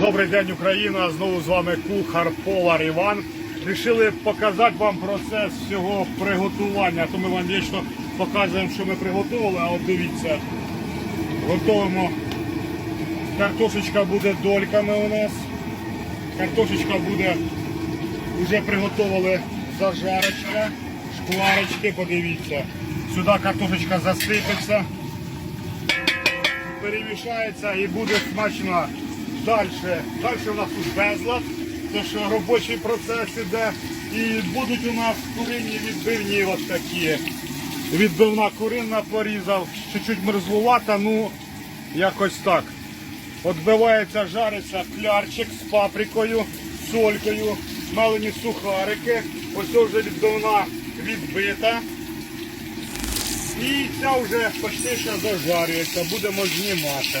Добрий день, Україна! Знову з вами кухар Полар Іван. Рішили показати вам процес всього приготування. То ми вам вічно показуємо, що ми приготували, а от дивіться, готуємо. Картошечка буде дольками у нас. Картошечка буде, вже приготували зажарочка, шкварочки, подивіться. Сюди картошечка засипеться перемішається і буде смачно. Далі, далі у нас тут безлад, це що робочий процес іде. І будуть у нас курині відбивні от такі. Відбивна курина порізав, чуть-чуть мерзлувата, ну якось так. Отбивається, жариться клярчик з паприкою, солькою, мелені сухарики. Ось вже відбивна відбита. І ця вже почти що зажарюється, будемо знімати.